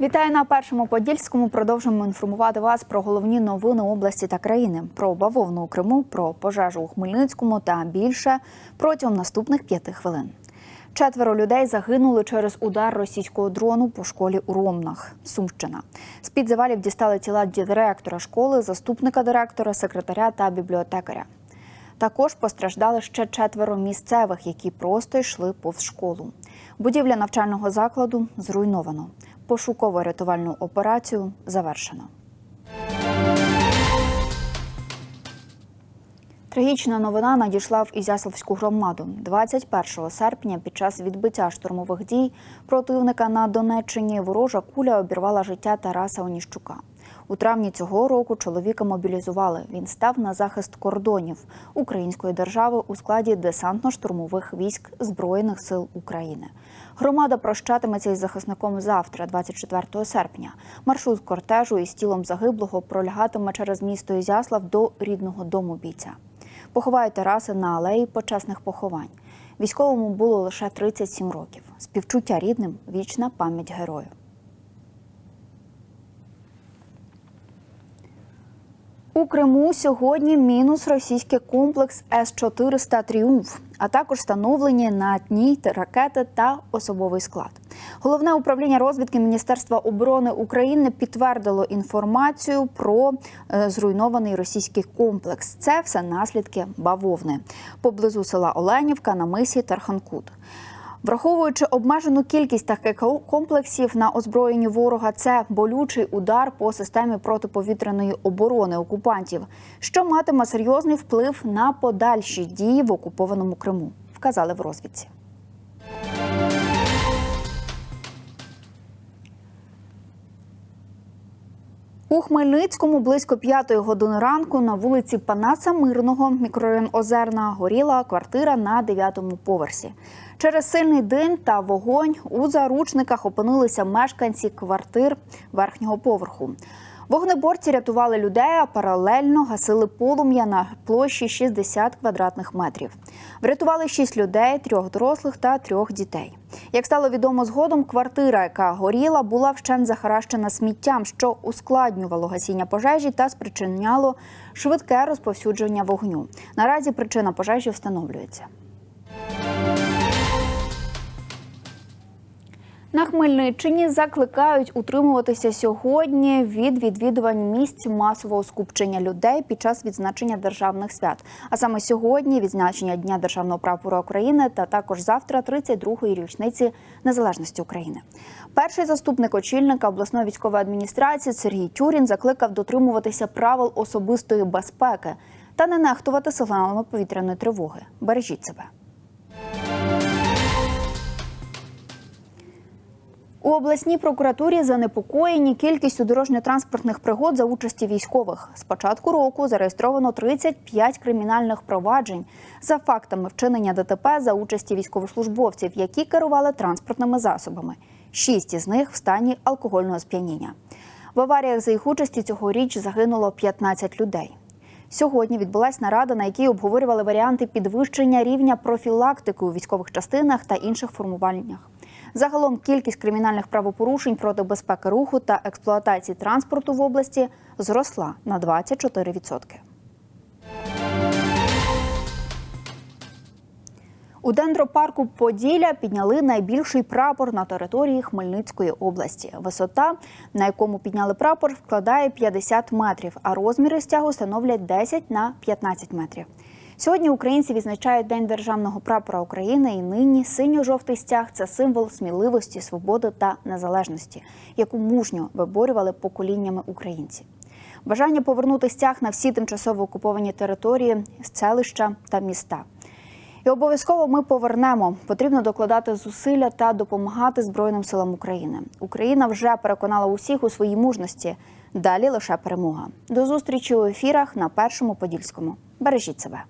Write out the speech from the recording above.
Вітаю на першому подільському. Продовжимо інформувати вас про головні новини області та країни, про бавовну у Криму, про пожежу у Хмельницькому та більше протягом наступних п'яти хвилин. Четверо людей загинули через удар російського дрону по школі у Ромнах, Сумщина. З під завалів дістали тіла директора школи, заступника директора, секретаря та бібліотекаря. Також постраждали ще четверо місцевих, які просто йшли повз школу. Будівля навчального закладу зруйновано. Пошуково-рятувальну операцію завершено. Трагічна новина надійшла в Ізяславську громаду. 21 серпня під час відбиття штурмових дій противника на Донеччині ворожа куля обірвала життя Тараса Оніщука. У травні цього року чоловіка мобілізували. Він став на захист кордонів української держави у складі десантно-штурмових військ Збройних сил України. Громада прощатиметься із захисником завтра, 24 серпня. Маршрут кортежу із тілом загиблого пролягатиме через місто Ізяслав до рідного дому бійця. Поховають Тараса на алеї почесних поховань. Військовому було лише 37 років. Співчуття рідним вічна пам'ять герою. У Криму сьогодні мінус російський комплекс С-400 Тріумф, а також встановлені на дні ракети та особовий склад. Головне управління розвідки Міністерства оборони України підтвердило інформацію про е, зруйнований російський комплекс. Це все наслідки бавовни поблизу села Оленівка на мисі Тарханкут. Враховуючи обмежену кількість таких комплексів на озброєнні ворога, це болючий удар по системі протиповітряної оборони окупантів, що матиме серйозний вплив на подальші дії в окупованому Криму, вказали в розвідці. У Хмельницькому близько п'ятої години ранку на вулиці Панаса Мирного, мікрорайон Озерна, горіла квартира на дев'ятому поверсі. Через сильний дим та вогонь у заручниках опинилися мешканці квартир верхнього поверху. Вогнеборці рятували людей, а паралельно гасили полум'я на площі 60 квадратних метрів. Врятували шість людей, трьох дорослих та трьох дітей. Як стало відомо згодом, квартира, яка горіла, була вщент захаращена сміттям, що ускладнювало гасіння пожежі та спричиняло швидке розповсюдження вогню. Наразі причина пожежі встановлюється. На Хмельниччині закликають утримуватися сьогодні від відвідувань місць масового скупчення людей під час відзначення державних свят. А саме сьогодні відзначення Дня державного прапора України та також завтра 32-ї річниці незалежності України. Перший заступник очільника обласної військової адміністрації Сергій Тюрін закликав дотримуватися правил особистої безпеки та не нехтувати сигналами повітряної тривоги. Бережіть себе. У обласній прокуратурі занепокоєні кількістю дорожньо-транспортних пригод за участі військових. З початку року зареєстровано 35 кримінальних проваджень за фактами вчинення ДТП за участі військовослужбовців, які керували транспортними засобами. Шість із них в стані алкогольного сп'яніння. В аваріях за їх участі цьогоріч загинуло 15 людей. Сьогодні відбулася нарада, на якій обговорювали варіанти підвищення рівня профілактики у військових частинах та інших формуваннях. Загалом кількість кримінальних правопорушень проти безпеки руху та експлуатації транспорту в області зросла на 24%. У дендропарку Поділля підняли найбільший прапор на території Хмельницької області. Висота, на якому підняли прапор, вкладає 50 метрів, а розміри стягу становлять 10 на 15 метрів. Сьогодні українці відзначають День державного прапора України і нині синьо-жовтий стяг це символ сміливості, свободи та незалежності, яку мужньо виборювали поколіннями українці. Бажання повернути стяг на всі тимчасово окуповані території, селища та міста. І обов'язково ми повернемо. Потрібно докладати зусилля та допомагати Збройним силам України. Україна вже переконала усіх у своїй мужності. Далі лише перемога. До зустрічі у ефірах на першому подільському. Бережіть себе.